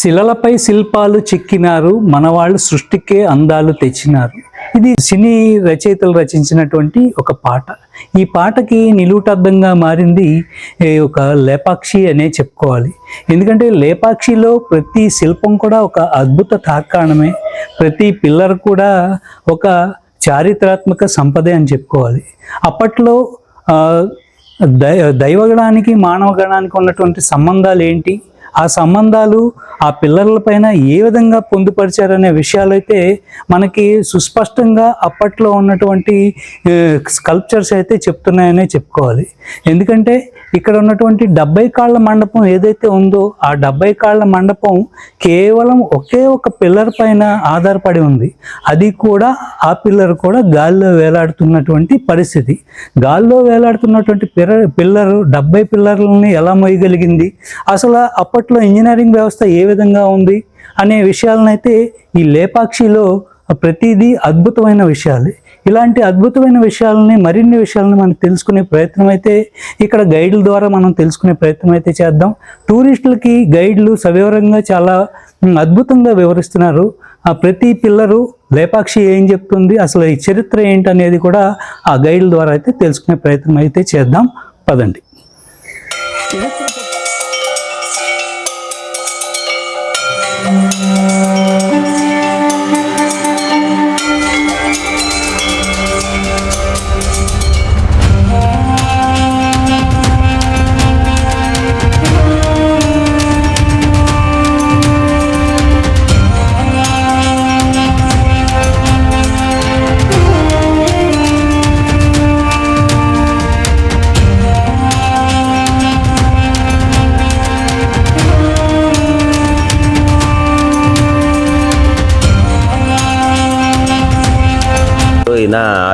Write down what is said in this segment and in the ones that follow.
శిలలపై శిల్పాలు చెక్కినారు మనవాళ్ళు సృష్టికే అందాలు తెచ్చినారు. ఇది సినీ రచయితలు రచించినటువంటి ఒక పాట. ఈ పాటకి నిలువుటద్దంగా మారింది ఒక లేపాక్షి అనే చెప్పుకోవాలి. ఎందుకంటే లేపాక్షిలో ప్రతి శిల్పం కూడా ఒక అద్భుత తార్కాణమే. ప్రతి పిల్లర్ కూడా ఒక చారిత్రాత్మక సంపదే అని చెప్పుకోవాలి. అప్పట్లో దై దైవగణానికి మానవగణానికి ఉన్నటువంటి సంబంధాలు ఏంటి ఆ సంబంధాలు ఆ పిల్లర్లపైన ఏ విధంగా పొందుపరిచారనే విషయాలు అయితే మనకి సుస్పష్టంగా అప్పట్లో ఉన్నటువంటి స్కల్ప్చర్స్ అయితే చెప్తున్నాయనే చెప్పుకోవాలి. ఎందుకంటే ఇక్కడ ఉన్నటువంటి డెబ్బై కాళ్ళ మండపం ఏదైతే ఉందో ఆ డెబ్బై కాళ్ళ మండపం కేవలం ఒకే ఒక పిల్లర్ పైన ఆధారపడి ఉంది. అది కూడా ఆ పిల్లర్ కూడా గాల్లో వేలాడుతున్నటువంటి పరిస్థితి. గాల్లో వేలాడుతున్నటువంటి పిల్లర్ పిల్లరు డెబ్బై పిల్లర్లని ఎలా మోయగలిగింది? అసలు అప్పట్లో ఇంజనీరింగ్ వ్యవస్థ ఏ విధంగా ఉంది? అనే విషయాలనైతే ఈ లేపాక్షిలో ప్రతిదీ అద్భుతమైన విషయాలే. ఇలాంటి అద్భుతమైన విషయాలని మరిన్ని విషయాలను మనం తెలుసుకునే ప్రయత్నం అయితే ఇక్కడ గైడ్ల ద్వారా మనం తెలుసుకునే ప్రయత్నం అయితే చేద్దాం. టూరిస్టులకి గైడ్లు సవివరంగా చాలా అద్భుతంగా వివరిస్తున్నారు. ఆ ప్రతి పిల్లరు లేపాక్షి ఏం చెప్తుంది అసలు ఈ చరిత్ర ఏంటనేది కూడా ఆ గైడ్ల ద్వారా అయితే తెలుసుకునే ప్రయత్నం అయితే చేద్దాం. పదండి. ఈయన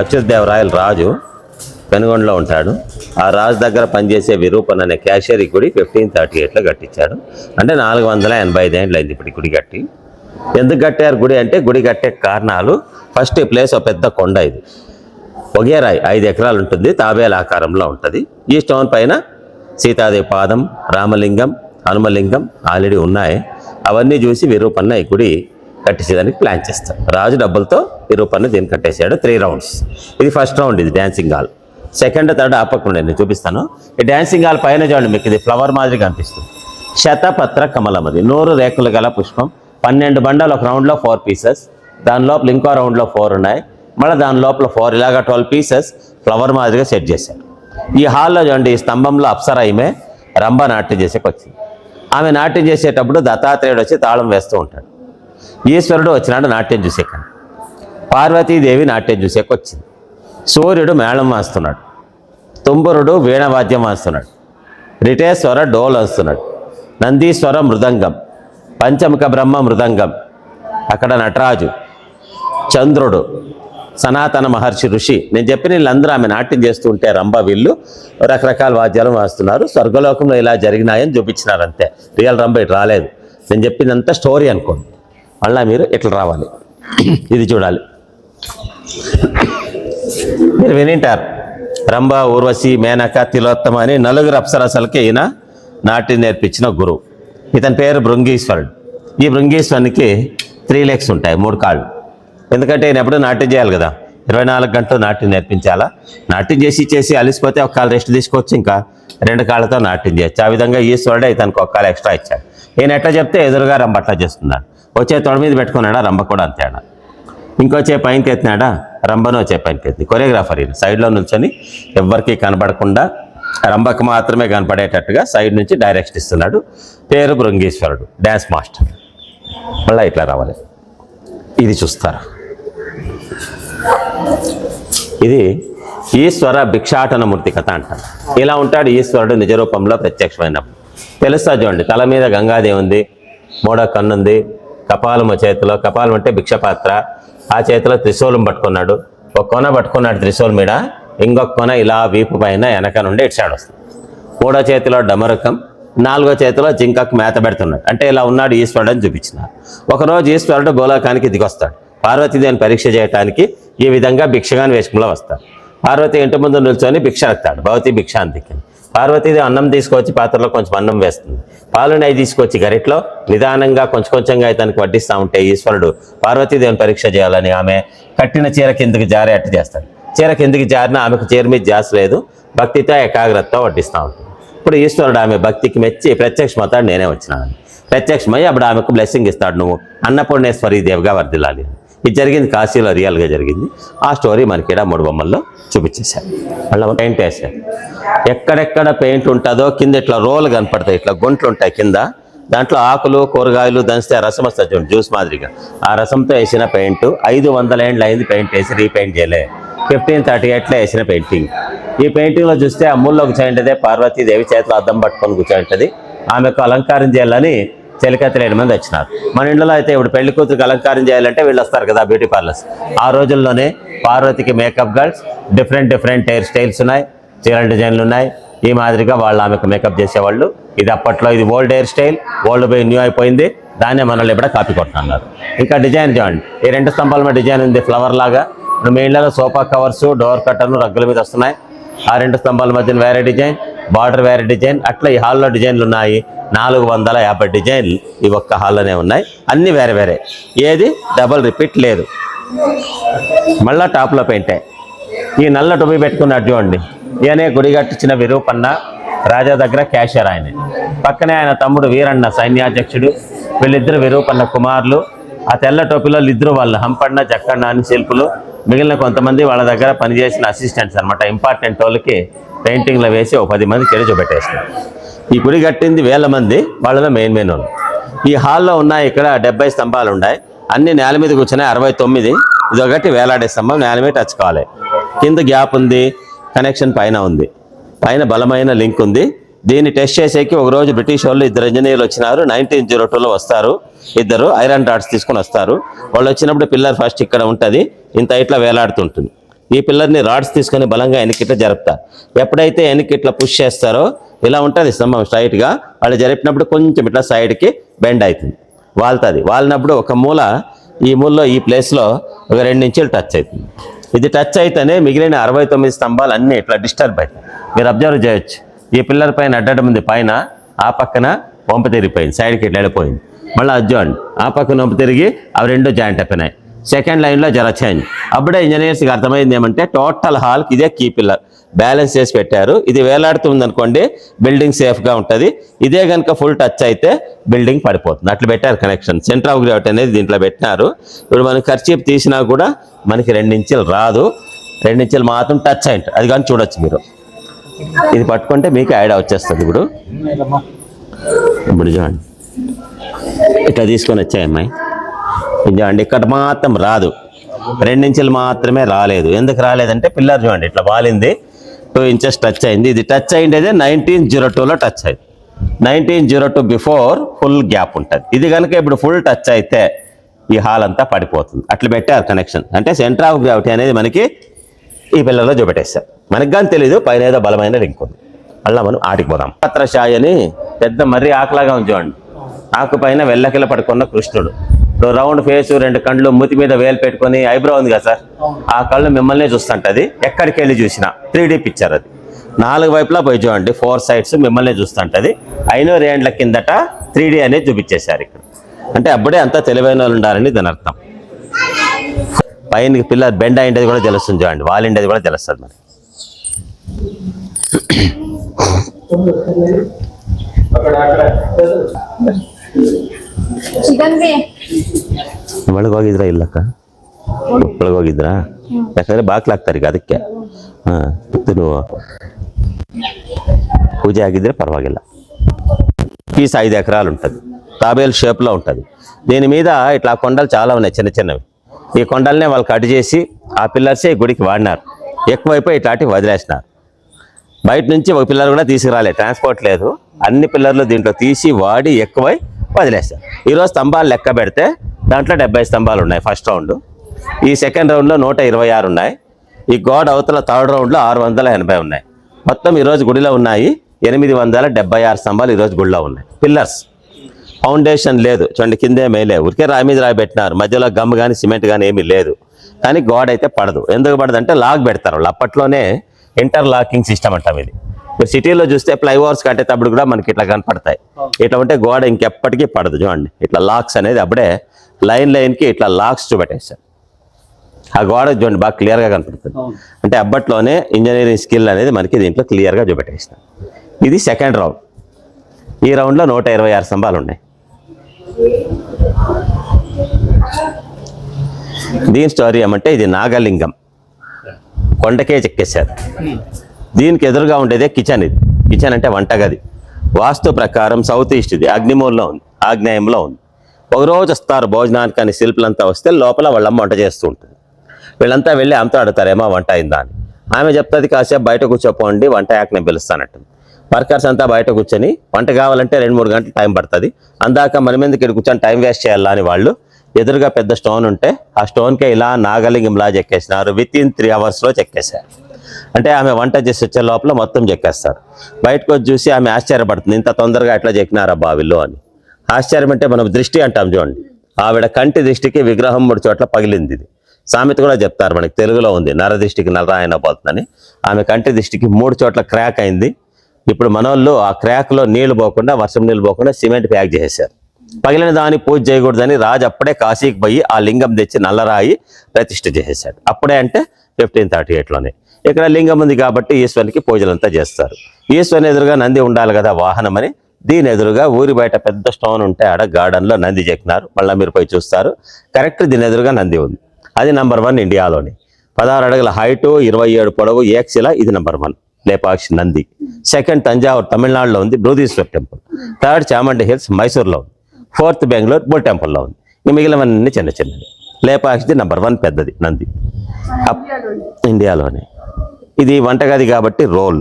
అచ్యుతదేవరాయలు రాజు పెనుగొండలో ఉంటాడు. ఆ రాజు దగ్గర పనిచేసే విరూపన్ అనే క్యాషియర్ ఈ గుడి ఫిఫ్టీన్ థర్టీ ఎయిట్లో కట్టించాడు. అంటే నాలుగు వందల ఎనభై ఐదు అయింది ఇప్పుడు గుడి కట్టి. ఎందుకు కట్టారు గుడి అంటే గుడి కట్టే కారణాలు ఫస్ట్ ఈ ప్లేస్ ఒక పెద్ద కొండ ఇది. ఒగేరాయి ఐదు ఎకరాలు ఉంటుంది తాబేల ఆకారంలో ఉంటుంది. ఈ స్టోన్ పైన సీతాదేవి పాదం రామలింగం హనుమలింగం ఆల్రెడీ ఉన్నాయి. అవన్నీ చూసి విరూపన్న ఈ గుడి కట్టించేదానికి ప్లాన్ చేస్తాడు రాజు డబ్బులతో ఈ రూపాన్ని దీన్ని కట్టేశాడు? త్రీ రౌండ్స్ ఇది ఫస్ట్ రౌండ్ ఇది డ్యాన్సింగ్ హాల్ సెకండ్ థర్డ్ ఆపకుండా నేను చూపిస్తాను. ఈ డ్యాన్సింగ్ హాల్ పైన చూడండి మీకు ఇది ఫ్లవర్ మాదిరి కనిపిస్తుంది శతపత్ర కమలమది. నూరు రేకులు గల పుష్పం. పన్నెండు బండలు ఒక రౌండ్లో ఫోర్ పీసెస్ దాని లోపల ఇంకో రౌండ్లో ఫోర్ ఉన్నాయి. మళ్ళీ దాని లోపల ఫోర్ ఇలాగ ట్వెల్వ్ పీసెస్ ఫ్లవర్ మాదిరిగా సెట్ చేశారు. ఈ హాల్లో చూడండి ఈ స్తంభంలో అప్సర ఈమె రంభ నాట్యం చేసేకి వచ్చింది ఆమె నాట్యం చేసేటప్పుడు దత్తాత్రేయుడు వచ్చి తాళం వేస్తూ ఉంటాడు. ఈశ్వరుడు వచ్చినాడు నాట్యం చూసేకని పార్వతీదేవి నాట్యం చూసేకి వచ్చింది. సూర్యుడు మేళం వాస్తున్నాడు. తుంబురుడు వీణవాద్యం వాస్తున్నాడు. రిటేశ్వర డోల్ వస్తున్నాడు. నందీశ్వర మృదంగం. పంచముఖ బ్రహ్మ మృదంగం. అక్కడ నటరాజు చంద్రుడు సనాతన మహర్షి ఋషి. నేను చెప్పిన వీళ్ళందరూ ఆమె నాట్యం చేస్తూ ఉంటే రంభ వీళ్ళు రకరకాల వాద్యాలు వాస్తున్నారు. స్వర్గలోకంలో ఇలా జరిగినాయని చూపించినారు అంతే రియల్ రంభ ఇటు రాలేదు. నేను చెప్పిందంతా స్టోరీ అనుకోండి. మళ్ళీ మీరు ఇట్లా రావాలి. ఇది చూడాలి. మీరు వినింటారు. రంభ ఊర్వశి మేనక తిలోత్తమ అని నలుగురు అప్సరసలకి ఈయన నాట్యం నేర్పించిన గురువు. ఇతని పేరు భృంగీశ్వరుడు ఈ భృంగీశ్వరునికి త్రీ లెగ్స్ ఉంటాయి మూడు కాళ్ళు. ఎందుకంటే ఈయన ఎప్పుడు నాట్యం చేయాలి కదా. ఇరవై నాలుగు గంటలు నాట్యం నేర్పించాలా? నాట్యం చేసి చేసి అలిసిపోతే ఒక కాలు రెస్ట్ తీసుకోవచ్చు ఇంకా. రెండు కాళ్ళతో నాట్యం చేయొచ్చు. ఆ విధంగా ఈశ్వరుడే ఇతనికి ఒక కాలు ఎక్స్ట్రా ఇచ్చాడు. ఈయన ఎట్లా చెప్తే ఎదురుగా రంభ అట్లా చేస్తున్నాడు. వచ్చే తొడ మీద పెట్టుకున్నాడా? రంభ కూడా అంతేడా ఇంకో చే పైనకి ఎత్తినాడా? రంభను వచ్చే పైనకి ఎత్తి కొరియోగ్రాఫర్ ఈయన. సైడ్లో నుంచొని ఎవ్వరికి కనబడకుండా రంభకు మాత్రమే కనపడేటట్టుగా సైడ్ నుంచి డైరెక్షన్ ఇస్తున్నాడు. పేరు బృంగేశ్వరుడు డ్యాన్స్ మాస్టర్. మళ్ళీ ఇట్లా రావాలి. ఇది చూస్తారు? ఇది ఈశ్వర భిక్షాటన మూర్తి కథ అంటారు. ఇలా ఉంటాడు ఈశ్వరుడు నిజరూపంలో ప్రత్యక్షమైనప్పుడు. తెలుస్తా చూడండి తల మీద గంగాదేవి ఉంది మూడో కన్నుంది కపాలము చేతిలో కపాలం అంటే భిక్షపాత్ర. ఆ చేతిలో త్రిశూలం పట్టుకున్నాడు. ఒక కొన పట్టుకున్నాడు త్రిశూలం మీద. ఇంకొక కొన ఇలా వీపు పైన వెనక నుండి ఇటు వస్తుంది. మూడో చేతిలో డమరకం నాలుగో చేతిలో జింకకు మేత పెడుతున్నాడు. అంటే ఇలా ఉన్నాడు ఈశ్వరుడు అని చూపించినారు ఒకరోజు ఈశ్వరుడు గోలోకానికి దిగొస్తాడు పార్వతీదేవిని పరీక్ష చేయడానికి ఈ విధంగా భిక్షగాని వేషంలో వస్తాడు. పార్వతి ఇంటి ముందు నిల్చొని భిక్ష ఎత్తాడు భవతి భిక్ష అందికని పార్వతీదేవి అన్నం తీసుకొచ్చి పాత్రలో కొంచెం అన్నం వేస్తుంది. పాలు నెయ్యి తీసుకొచ్చి గరిట్లో నిదానంగా కొంచెం కొంచెంగా ఇతనికి వడ్డిస్తూ ఉంటే ఈశ్వరుడు పార్వతీదేవిని పరీక్ష చేయాలని ఆమె కట్టిన చీర కిందకి జారే అట్టు చేస్తాడు. చీర కిందకి జారిన ఆమెకు చీర మీద జాస్ లేదు. భక్తితో ఏకాగ్రతతో వడ్డిస్తూ ఉంటుంది. ఇప్పుడు ఈశ్వరుడు ఆమె భక్తికి మెచ్చి ప్రత్యక్షమవుతాడు నేనే వచ్చినాను. ప్రత్యక్షమై అప్పుడు ఆమెకు బ్లెస్సింగ్ ఇస్తాడు నువ్వు. అన్నపూర్ణేశ్వరి దేవిగా వర్దిల్లాలి ఇది జరిగింది కాశీలో రియల్గా జరిగింది. ఆ స్టోరీ మనకి ఇక్కడ మూడు బొమ్మల్లో చూపించేశారు. మళ్ళీ పెయింట్ వేసారు ఎక్కడెక్కడ పెయింట్ ఉంటుందో కింద ఇట్లా రోలు కనపడతాయి ఇట్లా గుంట్లు ఉంటాయి కింద. దాంట్లో ఆకులు కూరగాయలు దంచితే ఆ రసం వస్తుంది చూడండి జ్యూస్ మాదిరిగా. ఆ రసంతో వేసిన పెయింట్ ఐదు వందల ఏండ్లు అయింది పెయింట్ వేసి రీపెయింట్ చేయలే. ఫిఫ్టీన్ థర్టీ ఎయిట్లో వేసిన పెయింటింగ్ ఈ పెయింటింగ్లో చూస్తే ఆ ముళ్ళు కూర్చోంటదే పార్వతీదేవి చేతిలో అద్దం పట్టుకొని కూర్చోంటది ఆమెకు అలంకారం చేయాలని చెలికత్తి లేని మంది వచ్చినారు మన ఇంట్లో అయితే ఇప్పుడు పెళ్ళి కూతురికి అలంకారం చేయాలంటే వీళ్ళు వస్తారు కదా బ్యూటీ పార్లర్స్ ఆ రోజుల్లోనే పార్వతికి makeup girls different different hair styles ఉన్నాయి. చీరల డిజైన్లు ఉన్నాయి. ఈ మాదిరిగా వాళ్ళు ఆమెకు మేకప్ చేసేవాళ్ళు. ఇది అప్పట్లో ఇది ఓల్డ్ హెయిర్ స్టైల్ ఓల్డ్ పోయి న్యూ అయిపోయింది. దాన్నే మనల్ని ఇప్పుడు కాపీ కొట్టున్నారు ఇంకా డిజైన్ చూడండి. ఈ రెండు స్తంభాల మీద డిజైన్ ఉంది ఫ్లవర్ లాగా. మీ ఇళ్ళలో సోఫా కవర్స్ డోర్ కట్టర్లు రగ్గుల మీద వస్తున్నాయి. ఆ రెండు స్తంభాల మధ్యన వేరే డిజైన్ బార్డర్ వేరే డిజైన్ అట్లా ఈ హాల్లో డిజైన్లు ఉన్నాయి. నాలుగు వందల యాభై డిజైన్లు ఈ ఒక్క హాల్లోనే ఉన్నాయి. అన్నీ వేరే వేరే. ఏది? డబల్ రిపీట్ లేదు. మళ్ళా టాప్లో పెయింటే. ఈ నల్ల టొపి పెట్టుకున్నాడు చూడండి. ఈయనే గుడిగట్టించిన విరూపన్న రాజా దగ్గర క్యాషియర్ ఆయన. పక్కనే ఆయన తమ్ముడు వీరన్న సైన్యాధ్యక్షుడు వీళ్ళిద్దరు విరూపన్న కుమారులు. ఆ తెల్ల టోపీలో ఇద్దరు వాళ్ళు హంపన్న జక్కన్న అని శిల్పులు. మిగిలిన కొంతమంది వాళ్ళ దగ్గర పనిచేసిన అసిస్టెంట్స్ అనమాట ఇంపార్టెంట్ వాళ్ళకి పెయింటింగ్లో వేసి ఒక పది మంది కెడి చూపెట్టేస్తారు ఈ గుడి కట్టింది వేల మంది వాళ్ళలో మెయిన్ మెయిన్ వాళ్ళు. ఈ హాల్లో ఉన్నాయి ఇక్కడ డెబ్బై స్తంభాలు ఉన్నాయి. అన్ని నేల మీద కూర్చున్నాయి అరవై తొమ్మిది. ఇది ఒకటి వేలాడే స్తంభం నేల మీద టచ్ కావాలి కింద గ్యాప్ ఉంది కనెక్షన్ పైన ఉంది. పైన బలమైన లింక్ ఉంది. దీన్ని టెస్ట్ చేసేకి ఒకరోజు బ్రిటిష్ వాళ్ళు ఇద్దరు ఇంజనీర్లు వచ్చినారు. నైన్టీన్ జీరో టూలో వస్తారు. ఇద్దరు ఐరన్ రాడ్స్ తీసుకొని వస్తారు. వాళ్ళు వచ్చినప్పుడు పిల్లర్ ఫస్ట్ ఇక్కడ ఉంటుంది. ఇంత ఇట్లా వేలాడుతుంటుంది. ఈ పిల్లర్ని రాడ్స్ తీసుకొని బలంగా వెనక్కిట్లా జరుపుతా. ఎప్పుడైతే వెనక్కి ఇట్లా పుష్ చేస్తారో ఇలా ఉంటుంది స్తంభం స్ట్రైట్గా. వాళ్ళు జరిపినప్పుడు కొంచెం ఇట్లా సైడ్కి బెండ్ అవుతుంది. వాళ్తుంది. వాలినప్పుడు ఒక మూల ఈ మూలలో ఈ ప్లేస్లో ఒక రెండు ఇంచులు టచ్ అవుతుంది. ఇది టచ్ అయితేనే మిగిలిన అరవై తొమ్మిది స్తంభాలు అన్నీ ఇట్లా డిస్టర్బ్ అవుతాయి. మీరు అబ్జర్వ్ చేయొచ్చు. ఈ పిల్లర్ పైన అడ్డడం ఉంది పైన ఆ పక్కన వంపు తిరిగిపోయింది. సైడ్కి ఇట్లా వెళ్ళిపోయింది. మళ్ళీ అడ్జోండి ఆ పక్కన వంపు తిరిగి అవి రెండు జాయింట్ అయిపోయినాయి. సెకండ్ లైన్లో జర చేంజ్ అప్పుడే ఇంజనీర్స్కి అర్థమైంది ఏమంటే టోటల్ హాల్కి ఇదే కీ పిల్లర్ బ్యాలెన్స్ చేసి పెట్టారు. ఇది వేలాడుతుంది అనుకోండి బిల్డింగ్ సేఫ్గా ఉంటుంది. ఇదే కనుక ఫుల్ టచ్ అయితే బిల్డింగ్ పడిపోతుంది. అట్లా పెట్టారు కనెక్షన్ సెంటర్ ఆఫ్ గ్రావిటీ అనేది దీంట్లో పెట్టినారు. ఇప్పుడు మనం ఖర్చు తీసినా కూడా మనకి రెండించులు రాదు. రెండించులు మాత్రం టచ్ అయింట అది కానీ చూడొచ్చు మీరు. ఇది పట్టుకుంటే మీకు ఐడియా వచ్చేస్తుంది ఇప్పుడు. ఇప్పుడు చూడండి. ఇట్లా తీసుకొని వచ్చాయి అమ్మాయి చూడండి ఇక్కడ మాత్రం రాదు. రెండించులు మాత్రమే రాలేదు. ఎందుకు రాలేదంటే పిల్లర్ చూడండి ఇట్లా వాలింది. టూ ఇంచెస్ టచ్ అయింది. ఇది టచ్ oh అయింది నైన్టీన్ జీరో టూలో టచ్ అయింది. Nineteen zero two before full gap ఉంటుంది. ఇది కనుక ఇప్పుడు ఫుల్ టచ్ అయితే ఈ హాల్ అంతా పడిపోతుంది. అట్లా పెట్టారు కనెక్షన్ అంటే సెంటర్ ఆఫ్ గ్రావిటీ అనేది మనకి ఈ పిల్లల్లో చూపెట్టేస్తారు మనకు కానీ తెలీదు పైన ఏదో బలమైన లింక్ ఉంది. మళ్ళీ మనం ఆటికి పోదాం. పత్రశాయి అని పెద్ద మర్రి ఆకులాగా ఉంది చూడండి. ఆకు పైన వెల్లకిల పడుకున్న కృష్ణుడు. రౌండ్ ఫేస్ రెండు కళ్ళు మూతి మీద వేలు పెట్టుకుని ఐబ్రో ఉంది కదా సార్? ఆ కళ్ళు మిమ్మల్ని చూస్తుంటుంది. ఎక్కడికి వెళ్ళి చూసినా? త్రీ పిక్చర్ అది. నాలుగు వైపులా పోయి చూడండి. ఫోర్ సైడ్స్ మిమ్మల్ని చూస్తుంటుంది. ఐనూరు ఏండ్ల కిందట త్రీ అనేది చూపించేశారు ఇక్కడ. అంటే అప్పుడే అంతా తెలివైన వాళ్ళు ఉండాలని దాని అర్థం. పైన పిల్ల బెండ్ అయిండేది కూడా తెలుస్తుంది చూడండి. వాళ్ళిండేది కూడా తెలుస్తుంది మరి అక్కడ అక్కడ. ಒಳಗೆ ಹೋಗಿದ್ರಾ ಇಲ್ಲಕ್ಕ ಒಳಗೆ ಹೋಗಿದ್ರಾ ಯಾಕಂದ್ರೆ ಬಾಕ್ಲಾಗ್ತಾರೆ ಈಗ ಅದಕ್ಕೆ ಹಾಂ ಇದು పూజ ಆಗಿದ್ರೆ పర్వాలేదు పీస్ ఐదు ఎకరాలు ఉంటుంది తాబేల్ షేప్లో ఉంటుంది దీని మీద ఇట్లా కొండలు చాలా ఉన్నాయి చిన్న చిన్నవి ఈ కొండలనే వాళ్ళు కట్ చేసి ఆ పిల్లర్సే ఈ గుడికి వాడినారు ఎక్కువైపోయి ఇట్లాంటివి వదిలేసినారు బయట నుంచి ఒక పిల్లర్ కూడా తీసుకురాలే ట్రాన్స్పోర్ట్ లేదు అన్ని పిల్లర్లు దీంట్లో తీసి వాడి ఎక్కువై వదిలేస్తారు ఈరోజు స్తంభాలు లెక్క పెడితే దాంట్లో డెబ్బై స్తంభాలు ఉన్నాయి ఫస్ట్ రౌండ్. ఈ సెకండ్ రౌండ్లో నూట ఇరవై ఆరు ఉన్నాయి. ఈ గోడ అవతల థర్డ్ రౌండ్లో ఆరు వందల ఎనభై ఉన్నాయి. మొత్తం ఈరోజు గుడిలో ఉన్నాయి. ఎనిమిది వందల డెబ్బై ఆరు స్తంభాలు ఈరోజు గుడిలో ఉన్నాయి. పిల్లర్స్ ఫౌండేషన్ లేదు. చూడండి కిందే మేలే. ఉరికే రాయి మీద రాయి పెట్టినారు. మధ్యలో గమ్ కానీ సిమెంట్ కానీ ఏమీ లేదు. కానీ గోడ అయితే పడదు. ఎందుకు పడదు అంటే లాక్ పెడతారు. వాళ్ళు అప్పట్లోనే ఇంటర్ లాకింగ్ సిస్టమ్ అంటాం ఇది. మీరు సిటీలో చూస్తే ఫ్లైఓవర్స్ కట్టేటప్పుడు కూడా మనకి ఇట్లా కనపడతాయి. ఇట్లా ఉంటే గోడ ఇంకెప్పటికీ పడదు చూడండి. ఇట్లా లాక్స్ అనేది అప్పుడే లైన్ లైన్కి ఇట్లా లాక్స్ చూపెట్టేస్తారు ఆ గోడ చూడండి బాగా క్లియర్గా కనపడుతుంది. అంటే అప్పట్లోనే ఇంజనీరింగ్ స్కిల్ అనేది మనకి దీంట్లో క్లియర్గా చూపెట్టేసినాం ఇది సెకండ్ రౌండ్ ఈ రౌండ్లో నూట ఇరవై ఆరు స్తంభాలు ఉన్నాయి. దీని స్టోరీ ఏమంటే ఇది నాగలింగం. కొండకే చెక్కేశారు. దీనికి ఎదురుగా ఉండేదే కిచెన్ ఇది. కిచెన్ అంటే వంటగది. వాస్తు ప్రకారం సౌత్ ఈస్ట్ ఇది. అగ్నిమూల్లో ఉంది. ఆగ్నేయంలో ఉంది. ఒకరోజు వస్తారు భోజనానికి అని శిల్పులంతా వస్తే లోపల వాళ్ళమ్మ వంట చేస్తూ ఉంటుంది. వీళ్ళంతా వెళ్ళి అంతా అడుగుతారేమో వంట అయిందా? అని. ఆమె చెప్తుంది కాసేపు బయట కూర్చోపోండి వంట యాక్ నేను పిలుస్తానట్టు వర్కర్స్ అంతా బయట కూర్చొని వంట కావాలంటే రెండు మూడు గంటలు టైం పడుతుంది. అందాక మన మీద ఇక్కడ కూర్చొని టైం వేస్ట్ చేయాలా? అని వాళ్ళు ఎదురుగా పెద్ద స్టోన్ ఉంటే ఆ స్టోన్కే ఇలా నాగలింగంలా చెక్కేసినారు. విత్ ఇన్ త్రీ అవర్స్లో చెక్కేశారు. అంటే ఆమె వంట చేసి వచ్చే లోపల మొత్తం చెక్కేస్తారు. బయటకు వచ్చి చూసి ఆమె ఆశ్చర్యపడుతుంది ఇంత తొందరగా ఎట్లా చెక్కినారా బావిలో? అని. ఆశ్చర్యం అంటే మనం దృష్టి అంటాం చూడండి. ఆవిడ కంటి దృష్టికి విగ్రహం మూడు చోట్ల పగిలింది ఇది. సామెత కూడా చెప్తారు మనకి తెలుగులో ఉంది నరదృష్టికి నరాయన పోతుందని. ఆమె కంటి దృష్టికి మూడు చోట్ల క్రాక్ అయింది. ఇప్పుడు మనోళ్ళు ఆ క్రాక్లో నీళ్ళు పోకుండా వర్షం నీళ్ళు పోకుండా సిమెంట్ ప్యాక్ చేసేసారు పగిలిన దాన్ని పూజ చేయకూడదని రాజు అప్పుడే కాశీకి పోయి ఆ లింగం తెచ్చి నల్లరాయి ప్రతిష్ఠ చేసేసాడు అప్పుడే అంటే ఫిఫ్టీన్ థర్టీ ఎయిట్లోనే. ఇక్కడ లింగం ఉంది కాబట్టి ఈశ్వరునికి పూజలంతా చేస్తారు. ఈశ్వరుని ఎదురుగా నంది ఉండాలి కదా వాహనం అని దీని ఎదురుగా ఊరి బయట పెద్ద స్టోన్ ఉంటే ఆడ గార్డెన్లో నంది చెక్కినారు. మళ్ళీ మీరు పోయి చూస్తారు. కరెక్ట్ దీని ఎదురుగా నంది ఉంది. అది నంబర్ వన్ ఇండియాలోని. పదహారు అడుగుల హైటు ఇరవై ఏడు పొడవు ఏక్సిల ఇది number one. Lepakshi Nandi. Second Thanjavur తమిళనాడులో ఉంది Brihadeeshwar temple. Third Chamundi hills మైసూర్లో ఉంది. ఫోర్త్ బెంగళూరు బుల్ టెంపుల్లో ఉంది. ఇంక మిగిలినవన్నీ చిన్న చిన్నవి. లేపాక్షిది నంబర్ వన్ పెద్దది నంది. అప్- ఇండియాలోనే. ఇది వంటగది కాబట్టి రోల్.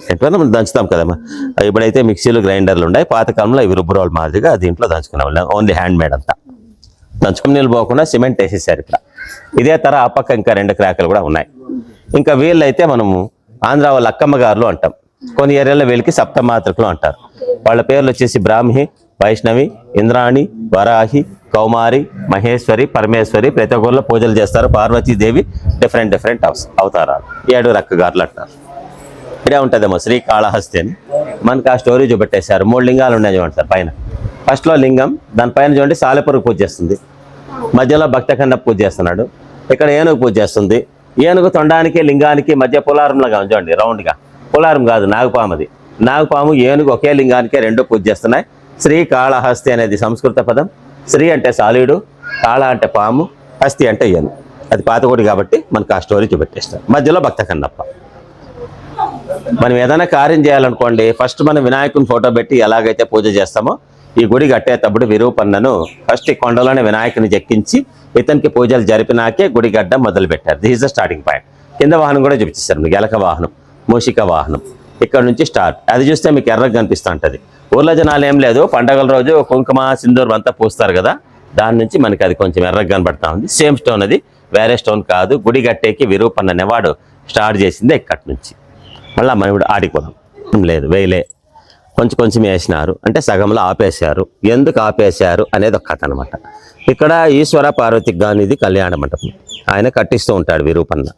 ఎట్లా మనం దంచుతాం కదమ్మా. ఇప్పుడైతే మిక్సీలు గ్రైండర్లు ఉన్నాయి. పాతకాలంలో ఇవి రుబ్బు రోల్ మాదిరిగా దీంట్లో దంచుకునే వాళ్ళం. ఓన్లీ హ్యాండ్ మేడ్ అంతా. దంచుకుని నీళ్ళు పోకుండా సిమెంట్ వేసేసారు ఇక్కడ. ఇదే తర ఆ పక్క ఇంకా రెండు క్రాకలు కూడా ఉన్నాయి. ఇంకా వీళ్ళైతే మనము ఆంధ్ర వాళ్ళ అక్కమ్మ గారులు అంటాం. కొన్ని ఏరియాలో వీళ్ళకి సప్తమాతృకులు అంటారు. వాళ్ళ పేర్లు వచ్చేసి బ్రాహ్మి వైష్ణవి ఇంద్రాణి వరాహి కౌమారి మహేశ్వరి పరమేశ్వరి ప్రతి ఒక్కరిలో పూజలు చేస్తారు. పార్వతీదేవి డిఫరెంట్ డిఫరెంట్ అవతారాలు. ఏడు రక్కగారులు అంటారు. ఇక్కడే ఉంటుందేమో శ్రీకాళహస్తి అని. మనకు ఆ స్టోరీ చూపెట్టేశారు. మూడు లింగాలు ఉన్నాయి చూడండి సార్ పైన. ఫస్ట్లో లింగం దానిపైన చూడండి సాలెపురుగు పూజ చేస్తుంది. మధ్యలో భక్తఖండ పూజ చేస్తున్నాడు. ఇక్కడ ఏనుగు పూజ చేస్తుంది. ఏనుగు తొండానికి లింగానికి మధ్య పులారంలాగా చూడండి రౌండ్గా పులారం కాదు నాగపాముది. నాగపాము ఏనుగు ఒకే లింగానికే రెండు పూజ చేస్తున్నాయి. శ్రీకాళహస్తి అనేది సంస్కృత పదం. శ్రీ అంటే సాలీడు కాళ అంటే పాము హస్తి అంటే ఏనుగు అది పాతకోడి కాబట్టి మనకు ఆ స్టోరీ చూపెట్టేస్తాం మధ్యలో భక్త కన్నప్ప. మనం ఏదైనా కార్యం చేయాలనుకోండి ఫస్ట్ మనం వినాయకుని ఫోటో పెట్టి ఎలాగైతే పూజ చేస్తామో ఈ గుడి కట్టేటప్పుడు విరూపన్నను ఫస్ట్ ఈ కొండలోనే వినాయకుని చెక్కించి ఇతనికి పూజలు జరిపినాకే గుడి గడ్డ మొదలు పెట్టారు this is the starting point కింద వాహనం కూడా చూపించేస్తారు మీకు. ఎలక వాహనం మూషిక వాహనం. ఇక్కడ నుంచి స్టార్ట్ అది చూస్తే మీకు ఎర్రగా కనిపిస్తూ ఉంటుంది. ఊర్లో జనాలు ఏం లేదు. పండగల రోజు కుంకుమ సింధూరం అంతా పూస్తారు కదా. దాని నుంచి మనకి అది కొంచెం ఎర్రగా కనబడతా ఉంది. సేమ్ స్టోన్ అది. వేరే స్టోన్ కాదు. గుడి గట్టేకి విరూపన్న అనేవాడు స్టార్ట్ చేసింది ఇక్కడి నుంచి. మళ్ళీ మనం ఇప్పుడు ఆడిపోదాం లేదు. వేయలే. కొంచెం కొంచెం వేసినారు. అంటే సగంలో ఆపేశారు. ఎందుకు ఆపేశారు అనేది ఒక కథ అనమాట ఇక్కడ ఈశ్వర పార్వతికి కానీ ఇది కళ్యాణ మంటపం ఆయన కట్టిస్తూ ఉంటాడు విరూపన్న.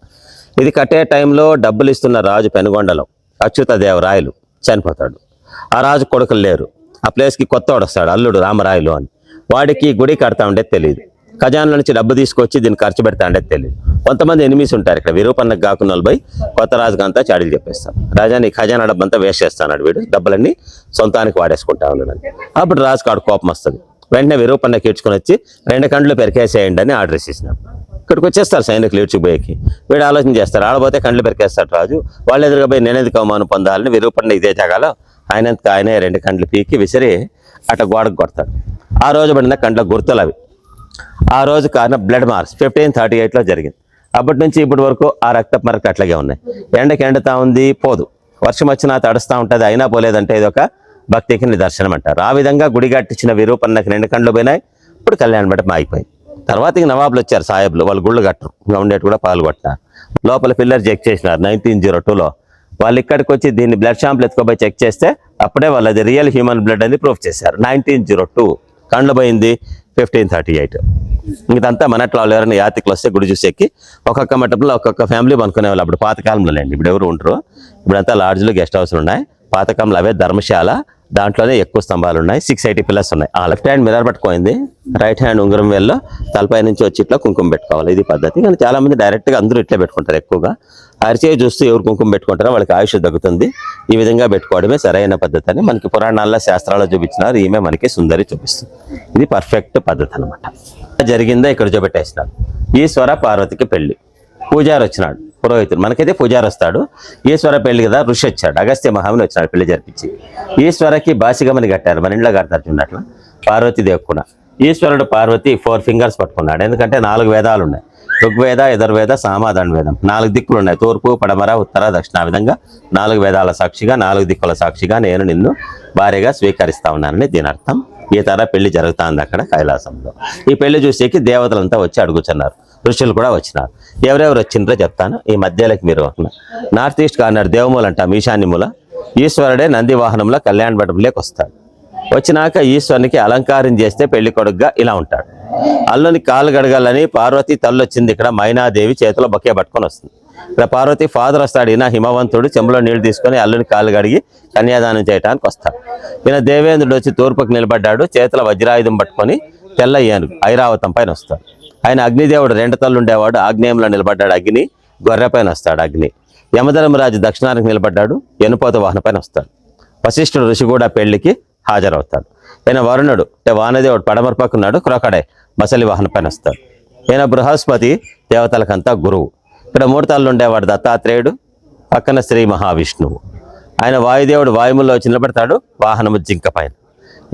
ఇది కట్టే టైంలో డబ్బులు ఇస్తున్న రాజు పెనుగొండలో అచ్యుతదేవరాయలు చనిపోతాడు. ఆ రాజు కొడుకులు లేరు. ఆ ప్లేస్కి కొత్తవాడు వస్తాడు అల్లుడు రామరాయలు అని. వాడికి గుడి కడతా ఉండే తెలియదు ఖజానా నుంచి డబ్బు తీసుకొచ్చి దీన్ని ఖర్చు పెడతా అంటే తెలియదు కొంతమంది ఎనిమిస్ ఉంటారు ఇక్కడ విరూపన్నకు కాకుండా పోయి కొత్త రాజుకి అంతా చాడీలు చెప్పేస్తాం. రాజా నీ ఖజానా డబ్బు అంతా వేస్ట్ చేస్తాడు వీడు డబ్బులన్నీ సొంతానికి వాడేసుకుంటా ఉన్నాడు అప్పుడు రాజుకు ఆడు కోపం వస్తుంది. వెంటనే విరూపన్నకి ఈడ్చుకొని వచ్చి రెండు కండ్లు పెరికేసేయండి అని ఆర్డర్ ఇచ్చేసినాడు ఇక్కడికి వచ్చేస్తారు సైనికులు ఈడ్చుకుపోయేకి వీడు ఆలోచన చేస్తారు ఆడపోతే కండ్లు పెరికేస్తాడు రాజు. వాళ్ళు ఎదురుగా పోయి నేనేది అవమానం పొందాలని? విరూపన్న ఇదే జగాలో ఆయన ఆయనే రెండు కండ్లు పీకి విసిరి అట్లా గోడకు కొడతాడు. ఆ రోజు పడిన కండ్ల గుర్తులు అవి. ఆ రోజు కారణం బ్లడ్ మార్క్స్ ఫిఫ్టీన్ థర్టీ ఎయిట్లో జరిగింది. అప్పటి నుంచి ఇప్పటి వరకు ఆ రక్త మరక అట్లాగే ఉన్నాయి. ఎండకి ఎండుతా ఉంది పోదు. వర్షం వచ్చినా తడుస్తూ ఉంటుంది అయినా పోలేదంటే ఇది ఒక భక్తికి నిదర్శనం అంటారు. ఆ విధంగా గుడి కట్టించిన విరూపన్నకి రెండు కండ్లు పోయినాయి. ఇప్పుడు కళ్యాణ మంటపం ఆగిపోయింది. తర్వాత ఇంక నవాబులు వచ్చారు సాహెబ్లు వాళ్ళు గుళ్ళు కట్టరు. ఇంకా కూడా పాల్గొట్టినారు లోపల పిల్లర్ చెక్ చేసినారు నైన్టీన్ జీరో టూలో. వాళ్ళు ఇక్కడికి వచ్చి దీన్ని బ్లడ్ షాంపుల్ ఎత్తుకోబోయి చెక్ చేస్తే అప్పుడే వాళ్ళది రియల్ హ్యూమన్ బ్లడ్ అని ప్రూఫ్ చేశారు. నైన్టీన్ జీరో టూ కండ్లు పోయింది ఫిఫ్టీన్ థర్టీ ఎయిట్ ఇదంతా మనట్లో వాళ్ళు ఎవరైనా యాత్రికులు వస్తే గుడి చూసి ఎక్కి ఒక్కొక్క మఠంలో ఒక్కొక్క ఫ్యామిలీ పనుకునేవాళ్ళు. అప్పుడు పాతకాలంలో లేండి ఇప్పుడు ఎవరు ఉంటారు ఇప్పుడంతా లాడ్జ్లు గెస్ట్ హౌస్లు ఉన్నాయి. పాతకంలో అవే ధర్మశాల. దాంట్లోనే ఎక్కువ స్తంభాలు ఉన్నాయి. సిక్స్ ఎయిటీ పిల్లర్స్ ఉన్నాయి. ఆ లెఫ్ట్ హ్యాండ్ మిర్రర్ పట్టుకోయింది. రైట్ హ్యాండ్ ఉంగరం వేల్లో తలపై నుంచి వచ్చి ఇట్లా కుంకుమ పెట్టుకోవాలి. ఇది పద్ధతి. కానీ చాలామంది డైరెక్ట్గా అందరూ ఇట్లా పెట్టుకుంటారు ఎక్కువగా. అరిచేయి చూస్తూ ఎవరు కుంకుమ పెట్టుకుంటారో వాళ్ళకి ఆయుష్ తగ్గుతుంది. ఈ విధంగా పెట్టుకోవడమే సరైన పద్ధతి అని మనకి పురాణాల్లో శాస్త్రాల్లో చూపించినారు ఈమె మనకి సుందరి చూపిస్తుంది. ఇది పర్ఫెక్ట్ పద్ధతి అనమాట జరిగిందా ఇక్కడ చూపెట్టేసినారు ఈశ్వర పార్వతికి పెళ్ళి పూజారు వచ్చినాడు. పురోహితుడు. మనకైతే పూజారి వస్తాడు ఈశ్వర పెళ్ళి కదా ఋషి వచ్చాడు అగస్త్య మహాముని వచ్చాడు పెళ్ళి జరిపించి. ఈశ్వరకి బాసిగమని కట్టారు. మన ఇంట్లో కడతారు పార్వతి పార్వతీదేవి కూడా. ఈశ్వరుడు పార్వతి ఫోర్ ఫింగర్స్ పట్టుకున్నాడు. ఎందుకంటే నాలుగు వేదాలు ఉన్నాయి. ఋగ్వేద ఎదుర్వేద సామాధాన వేదం. నాలుగు దిక్కులు ఉన్నాయి. తూర్పు పడమర ఉత్తర దక్షిణ. విధంగా నాలుగు వేదాల సాక్షిగా నాలుగు దిక్కుల సాక్షిగా నేను నిన్ను భార్యగా స్వీకరిస్తా ఉన్నానని దీని అర్థం. ఈ తర పెళ్ళి జరుగుతుంది అక్కడ కైలాసంలో. ఈ పెళ్ళి చూసేకి దేవతలంతా వచ్చి అడుగుతున్నారు ఋషులు కూడా వచ్చినారు. ఎవరెవరు వచ్చిండ్రో చెప్తాను. ఈ మధ్యలోకి మీరు నార్త్ ఈస్ట్ కార్నర్ దేవమూల అంటాం ఈశాన్యముల ఈశ్వరుడే నంది వాహనంలో కళ్యాణ మండపంలోకి వస్తాడు. వచ్చినాక ఈశ్వరునికి అలంకారం చేస్తే పెళ్ళి కొడుకుగా ఇలా ఉంటాడు. అల్లుని కాలు గడగాలని పార్వతి తల్లు వచ్చింది ఇక్కడ మైనాదేవి చేతిలో బొకే పట్టుకొని వస్తుంది. ఇక్కడ పార్వతి ఫాదర్ వస్తాడు ఈయన హిమవంతుడు చెంబులో నీళ్ళు తీసుకొని అల్లుని కాలు గడిగి కన్యాదానం చేయడానికి వస్తాడు. ఈయన దేవేంద్రుడు వచ్చి తూర్పుకు నిలబడ్డాడు చేతిలో వజ్రాయుధం పట్టుకొని తెల్ల ఏనుగు ఐరావతం పైన వస్తాడు. ఆయన అగ్నిదేవుడు రెండు తల్లు ఉండేవాడు. ఆగ్నేయంలో నిలబడ్డాడు అగ్ని గొర్రె పైన వస్తాడు అగ్ని. యమధర్మరాజు దక్షిణానికి నిలబడ్డాడు ఎనుపోత వాహన పైన వస్తాడు. వశిష్ఠుడు ఋషి కూడా పెళ్ళికి హాజరవుతాడు. ఈయన వరుణుడు అంటే వానదేవుడు పడమర పక్కన్నాడు క్రొకడే మసలి వాహన పైన వస్తాడు. ఈయన బృహస్పతి దేవతలకంతా గురువు. ఇక్కడ మూడతాళ్ళు ఉండేవాడు దత్తాత్రేయుడు పక్కన శ్రీ మహావిష్ణువు. ఆయన వాయుదేవుడు వాయుముల్లో వచ్చి నిలబడతాడు వాహనము జింక పైన.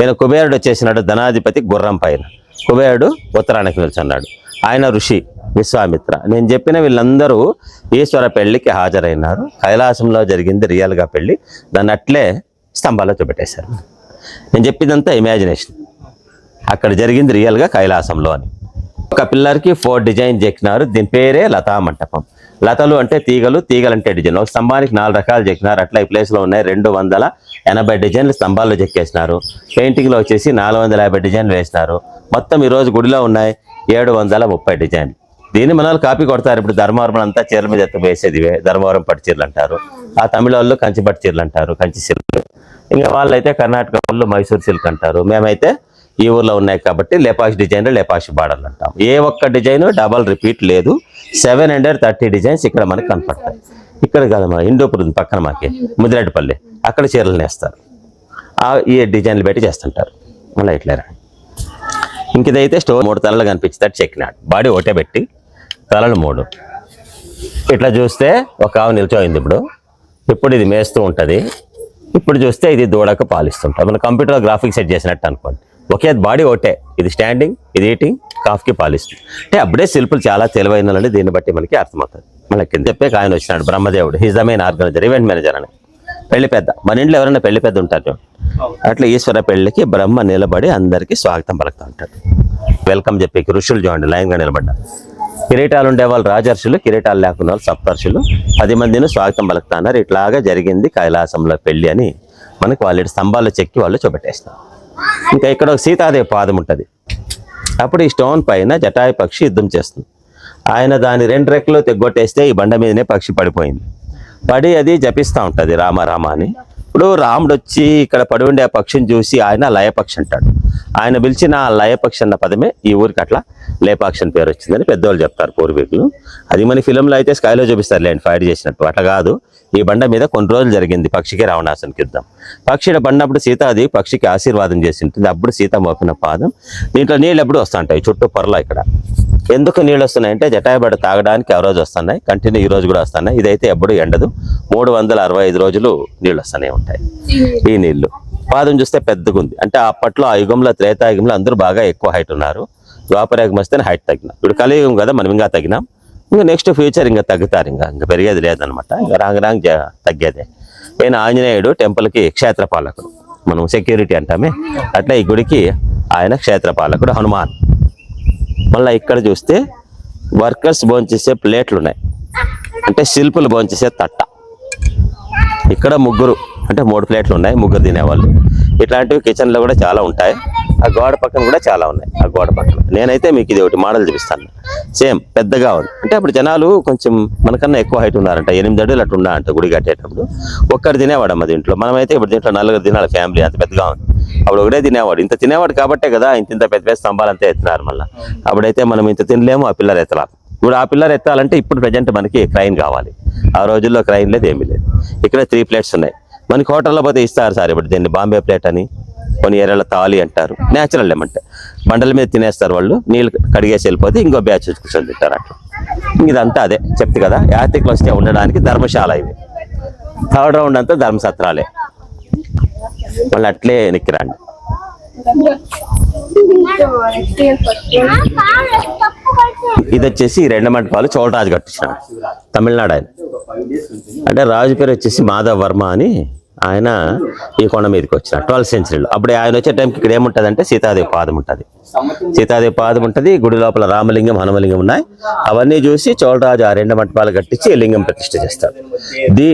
ఈయన కుబేరుడు వచ్చేసినాడు ధనాధిపతి గుర్రం పైన. కుబేరుడు ఉత్తరానికి నిల్చున్నాడు. ఆయన ఋషి విశ్వామిత్ర. నేను చెప్పిన వీళ్ళందరూ ఈశ్వర పెళ్ళికి హాజరైనారు. కైలాసంలో జరిగింది రియల్గా పెళ్ళి దాన్ని అట్లే స్తంభాల్లో చూపెట్టేశారు. నేను చెప్పిందంతా ఇమాజినేషన్ అక్కడ జరిగింది రియల్గా కైలాసంలో అని. ఒక పిల్లర్కి ఫోర్ డిజైన్ చెక్కినారు. దీని పేరే లతా మంటపం. లతలు అంటే తీగలు తీగలు అంటే డిజైన్. ఒక స్తంభానికి నాలుగు రకాలు చెక్కినారు. అట్లా ఈ ప్లేస్లో ఉన్నాయి. రెండు వందల ఎనభై డిజైన్లు స్తంభాల్లో చెక్కేసినారు. పెయింటింగ్లో వచ్చేసి నాలుగు వందల యాభై డిజైన్లు వేసినారు. మొత్తం ఈరోజు గుడిలో ఉన్నాయి ఏడు వందల ముప్పై డిజైన్లు. దీన్ని మన కాపీ కొడతారు. ఇప్పుడు ధర్మవరం అంతా చీరల మీద ఎత్తు వేసేది ధర్మవరం పట్టు చీరలు అంటారు. ఆ తమిళ వాళ్ళు కంచి పట్టు చీరలు అంటారు కంచి సిల్క్. ఇంకా వాళ్ళైతే కర్ణాటక వాళ్ళు మైసూర్ సిల్క్ అంటారు. మేమైతే ఈ ఊర్లో ఉన్నాయి కాబట్టి లేపాష్ డిజైన్లు లేపాష్ బాడర్లు అంటాం. ఏ ఒక్క డిజైన్ డబల్ రిపీట్ లేదు. సెవెన్ హండ్రెడ్ థర్టీ డిజైన్స్ ఇక్కడ మనకు కనపడతాయి. ఇక్కడ కాదమ్మా ఇండోపూర్ పక్కన మాకే ముదిరెడ్డిపల్లి. అక్కడ చీరలు నేస్తారు. ఆ ఈ డిజైన్లు పెట్టి చేస్తుంటారు. మళ్ళీ ఇట్లేరా ఇంక ఇదైతే స్టోర్ మూడు తలలు కనిపించేటట్టు చెక్కినాడు బాడీ ఒకటే పెట్టి తలలు మూడు. ఇట్లా చూస్తే ఒక ఆవు నిల్చోయింది ఇప్పుడు. ఇప్పుడు ఇది మేస్తూ ఉంటుంది. ఇప్పుడు చూస్తే ఇది దూడకు పాలిస్తుంటుంది. మన కంప్యూటర్ గ్రాఫిక్ సెట్ చేసినట్టు అనుకోండి. ఒకే బాడీ ఒకటే. ఇది స్టాండింగ్ ఇది ఈటింగ్ కాఫ్కి పాలిస్తుంది. అంటే అప్పుడే శిల్పులు చాలా తెలివైన దీన్ని బట్టి మనకి అర్థమవుతుంది. మనకి కింద చెప్పే ఆయన వచ్చినాడు బ్రహ్మదేవుడు. He's the main organiser event manager అని. పెళ్ళి పెద్ద. మన ఇంట్లో ఎవరైనా పెళ్ళి పెద్ద ఉంటారు చూడండి. అట్లా ఈశ్వర పెళ్ళికి బ్రహ్మ నిలబడి అందరికీ స్వాగతం పలుకుతూ ఉంటాడు. వెల్కమ్ చెప్పి ఋషులు చూడండి లైన్గా నిలబడ్డారు కిరీటాలు ఉండే వాళ్ళు రాజర్షులు కిరీటాలు లేకుండా వాళ్ళు సప్తర్షులు. పది మందిని స్వాగతం పలుకుతున్నారు ఇట్లాగా జరిగింది కైలాసంలో పెళ్ళి అని మనకి వాళ్ళ స్తంభాలు చెక్కి వాళ్ళు చూపెట్టేస్తారు. ఇంకా ఇక్కడ ఒక సీతాదేవి పాదం ఉంటుంది. అప్పుడు ఈ స్టోన్ పైన జటాయి పక్షి యుద్ధం చేస్తుంది. ఆయన దాని రెండు రెక్కలు తెగ్గొట్టేస్తే ఈ బండ మీదనే పక్షి పడిపోయింది. పడి అది జపిస్తూ ఉంటుంది రామ రామ అని ఇప్పుడు రాముడు వచ్చి ఇక్కడ పడి ఉండే ఆ పక్షిని చూసి ఆయన లయపక్షి అంటాడు. ఆయన పిలిచిన ఆ లయపక్షి అన్న పదమే ఈ ఊరికి అట్లా లేపాక్షి అని పేరు వచ్చిందని పెద్దవాళ్ళు చెప్తారు పూర్వీకులు. అది మన ఫిలంలో అయితే స్కైలో చూపిస్తారు లేండి ఫైట్ చేసినట్టు. అట్లా కాదు. ఈ బండ మీద కొన్ని రోజులు జరిగింది. పక్షికి రావణాసునికి యుద్ధం పక్షి పడినప్పుడు సీతాది పక్షికి ఆశీర్వాదం చేసి ఉంటుంది అప్పుడు సీత మోపిన పాదం దీంట్లో నీళ్ళు ఎప్పుడు వస్తుంటాయి. చుట్టూ పొరలో ఇక్కడ. ఎందుకు నీళ్ళు వస్తున్నాయంటే జటాయబడ తాగడానికి ఆ రోజు వస్తున్నాయి. కంటిన్యూ ఈ రోజు కూడా వస్తున్నాయి. ఇదైతే ఎప్పుడు ఎండదు. మూడు వందల అరవై ఐదు రోజులు నీళ్ళు వస్తూనే ఉంటాయి. ఈ నీళ్ళు పాదం చూస్తే పెద్దగా ఉంది. అంటే అప్పట్లో ఆ యుగంలో త్రేతాయుగంలో అందరూ బాగా ఎక్కువ హైట్ ఉన్నారు. ద్వాపరయుగం వస్తేనే హైట్ తగ్గినాం. ఇప్పుడు కలియుగం కదా మనం ఇంకా తగ్గినాం. ఇంకా నెక్స్ట్ ఫ్యూచర్ ఇంకా తగ్గుతారు ఇంకా ఇంకా పెరిగేది లేదనమాట. ఇంకా రాంగ్ రాంగ్ తగ్గేదే. నేను ఆంజనేయుడు టెంపుల్కి క్షేత్రపాలకుడు. మనం సెక్యూరిటీ అంటామే. అట్లా ఈ గుడికి ఆయన క్షేత్రపాలకుడు హనుమాన్. మళ్ళీ ఇక్కడ చూస్తే వర్కర్స్ భోంచేసే ప్లేట్లు ఉన్నాయి అంటే శిల్పులు భోంచేసే తట్ట. ఇక్కడ ముగ్గురు అంటే మూడు ప్లేట్లు ఉన్నాయి ముగ్గురు తినేవాళ్ళు. ఇట్లాంటివి కిచెన్లో కూడా చాలా ఉంటాయి. ఆ గోడ పక్కన కూడా చాలా ఉన్నాయి ఆ గోడ పక్కన. నేనైతే మీకు ఇది ఒకటి మోడల్ చూపిస్తాను. సేమ్ పెద్దగా ఉంది. అంటే అప్పుడు జనాలు కొంచెం మనకన్నా ఎక్కువ హైట్ ఉన్నారంట. ఎనిమిది అడుగులు అట్లా ఉన్నారంట గుడి కట్టేటప్పుడు. ఒక్కడు తినేవాడు అమ్మ దీంట్లో. మనమైతే ఇప్పుడు దీంట్లో నలుగురు తినాలి ఫ్యామిలీ అంత పెద్దగా ఉంది. అప్పుడు ఒకటే తినేవాడు. ఇంత తినేవాడు కాబట్టే కదా ఇంత ఇంత పెద్ద పెద్ద స్తంభాలు అంతా ఎత్తున్నారు మళ్ళీ. అప్పుడైతే మనం ఇంత తినలేము ఆ పిల్లలు ఎత్తలా. ఇప్పుడు ఆ పిల్లలు ఎత్తాలంటే ఇప్పుడు ప్రజెంట్ మనకి క్రైన్ కావాలి. ఆ రోజుల్లో క్రైన్ లేదు ఏమీ లేదు. ఇక్కడ త్రీ ప్లేట్స్ ఉన్నాయి. మనకి హోటల్లో పోతే ఇస్తారు సార్ ఇప్పుడు దీన్ని బాంబే ప్లేట్ అని. కొన్ని ఏరియాలో తాలి అంటారు. న్యాచురల్ ఏమంటే. బండల మీద తినేస్తారు వాళ్ళు. నీళ్ళు కడిగేసి వెళ్ళిపోతే ఇంకో బ్యాచ్ కూర్చొని తింటారు అట్లా. ఇదంతా అదే. చెప్తే కదా యాత్రికులు వస్తే ఉండడానికి ధర్మశాల ఇవి. థర్డ్ రౌండ్ అంతా ధర్మసత్రాలే. మళ్ళీ అట్లే ఎనిక్కిరండి ఇది వచ్చేసి ఈ రెండు మంటపాలు చోళరాజు కట్టించిన తమిళనాడు ఆయన. అంటే రాజు పేరు వచ్చేసి మాధవ్ వర్మ అని ఆయన ఈ కొండ మీదకి వచ్చిన ట్వెల్త్ సెంచరీలో. అప్పుడు ఆయన వచ్చే టైంకి ఇక్కడ ఏముంటుంది అంటే సీతాదేవి పాదం ఉంటుంది. సీతాదేవి పాదం ఉంటుంది గుడి లోపల రామలింగం హనుమలింగం ఉన్నాయి. అవన్నీ చూసి చోళరాజు ఆ రెండు మంటపాలు కట్టించి లింగం ప్రతిష్ఠ చేస్తాడు ది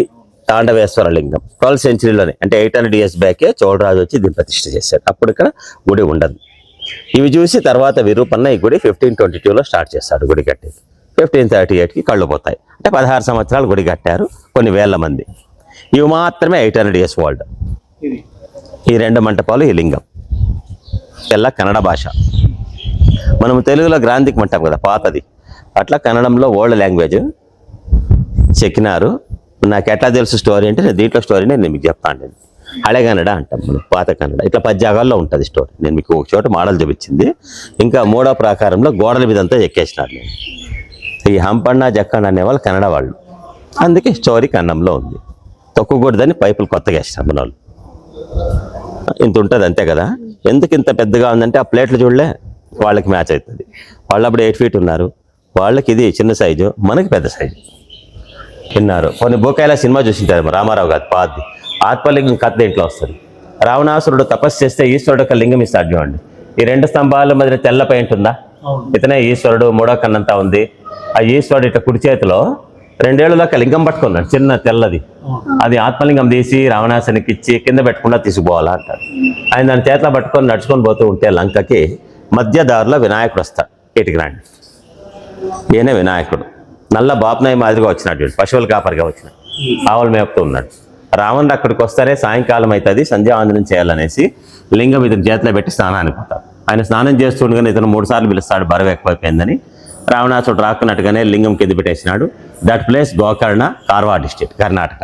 తాండవేశ్వర లింగం ట్వెల్త్ సెంచరీలోనే అంటే ఎయిట్ హండ్రెడ్ ఇయర్స్ బ్యాకే చోళరాజు వచ్చి దీన్ని ప్రతిష్ఠ చేశారు అప్పుడు ఇక్కడ గుడి ఉండదు. ఇవి చూసి తర్వాత విరూపన్న ఈ గుడి ఫిఫ్టీన్ ట్వంటీ టూలో స్టార్ట్ చేస్తాడు గుడి కట్టేది ఫిఫ్టీన్ థర్టీ ఎయిట్కి కళ్ళు పోతాయి. అంటే పదహారు సంవత్సరాలు గుడి కట్టారు కొన్ని వేల మంది. ఇవి మాత్రమే ఎయిట్ హండ్రెడ్ ఇయర్స్ వరల్డ్ ఈ రెండు మంటపాలు ఈ లింగం. తెల్ల కన్నడ భాష. మనం తెలుగులో గ్రాంధికం అంటాం కదా పాతది. అట్లా కన్నడంలో ఓల్డ్ లాంగ్వేజ్ చెక్కినారు. నాకు ఎట్లా తెలుసు స్టోరీ అంటే నేను దీంట్లో స్టోరీ నేను మీకు చెప్తాను నేను హళే కన్నడ అంటాం మనం పాత కన్నడ. ఇట్లా పద్యాగాల్లో ఉంటుంది స్టోరీ నేను మీకు ఒక చోట మోడల్ చూపించింది. ఇంకా మూడో ప్రాకారంలో గోడల మీద అంతా ఎక్కేసినాడు నేను. ఈ హంపన్న జక్కన్న అనేవాళ్ళు కన్నడ వాళ్ళు. అందుకే స్టోరీ కన్నంలో ఉంది. తొక్కకూడదని పైపులు కొత్తగా వేసినాం మన వాళ్ళు. ఇంత ఉంటుంది అంతే కదా? ఎందుకు ఇంత పెద్దగా ఉందంటే ఆ ప్లేట్లు చూడలే వాళ్ళకి మ్యాచ్ అవుతుంది. వాళ్ళు అప్పుడు ఎయిట్ ఫీట్ ఉన్నారు. వాళ్ళకి ఇది చిన్న సైజు మనకి పెద్ద సైజు విన్నారు. కొన్ని బొకాయల సినిమా చూసింటారు రామారావు గారు పాది ఆత్మలింగం కథ ఇంట్లో వస్తుంది? రావణాసురుడు తపస్సు చేస్తే ఈశ్వరుడు ఒక లింగం ఇస్తాడు చూడండి. ఈ రెండు స్తంభాల మధ్య తెల్ల పెయింట్ ఉందా? ఇతనే ఈశ్వరుడు మూడో కన్నంతా ఉంది. ఆ ఈశ్వరుడు ఇట్లా కుడి చేతిలో రెండేళ్ళ దాకా లింగం పట్టుకున్నాడు చిన్న తెల్లది. అది ఆత్మలింగం తీసి రావణాసునికి ఇచ్చి కింద పెట్టకుండా తీసుకుపోవాలా అంటారు ఆయన దాని చేతిలో పట్టుకొని నడుచుకొని పోతూ ఉంటే లంకకి మధ్య దారిలో వినాయకుడు వస్తాడు. ఇటుకి రండి. ఈయనే వినాయకుడు. నల్ల బాపునాయి మాదిరిగా వచ్చినాడు పశువుల కాపరిగా వచ్చినాడు. ఆవులు మేపుతూ ఉన్నాడు. రావణుడు అక్కడికి వస్తారే సాయంకాలం అవుతుంది సంధ్యావందనం చేయాలనేసి లింగం ఇతని చేతిలో పెట్టి స్నానానికి పోతాడు. ఆయన స్నానం చేస్తుండగానే ఇతను మూడు సార్లు పిలుస్తాడు బరువు ఎక్కువైపోయిందని. రావణాసుడు రాకున్నట్టుగానే లింగం కింద పెట్టేసినాడు. That place Gokarna Karwar district Karnataka.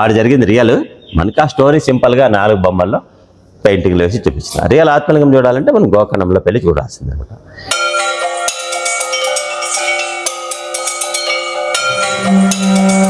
ఆడ జరిగింది రియల్. మనకి ఆ స్టోరీ సింపుల్గా నాలుగు బొమ్మల్లో పెయింటింగ్లు వేసి చూపించిన రియల్ ఆత్మలింగం చూడాలంటే మనం గోకర్ణంలో పెళ్ళి చూడాల్సిందే Música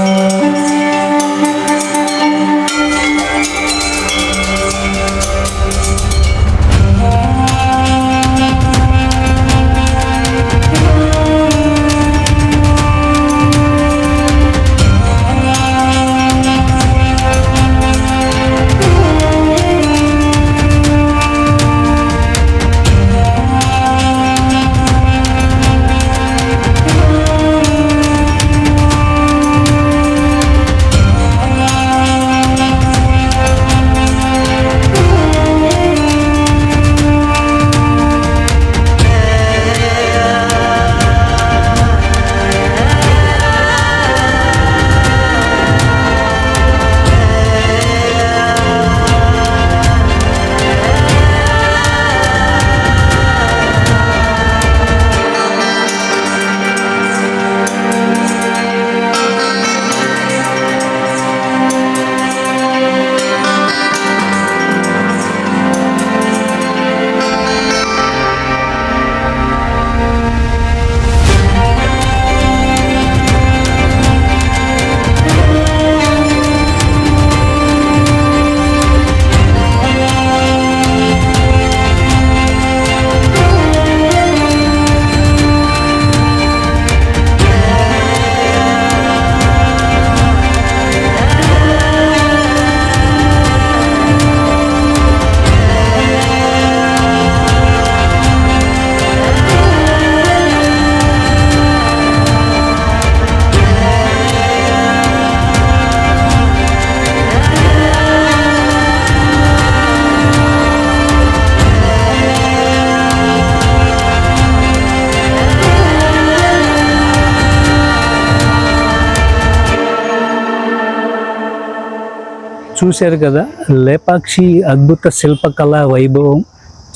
చూశారు కదా లేపాక్షి అద్భుత శిల్పకళ వైభవం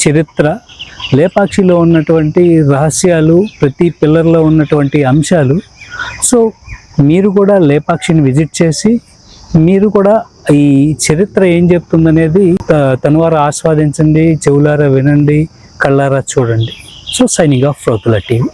చరిత్ర. లేపాక్షిలో ఉన్నటువంటి రహస్యాలు ప్రతి పిల్లర్లో ఉన్నటువంటి అంశాలు. సో మీరు కూడా లేపాక్షిని విజిట్ చేసి మీరు కూడా ఈ చరిత్ర ఏం చెప్తుందనేది త- ఆస్వాదించండి చెవులారా వినండి కళ్ళారా చూడండి. సో సైనింగ్ ఆఫ్ ఫ్రోతుల టీవీ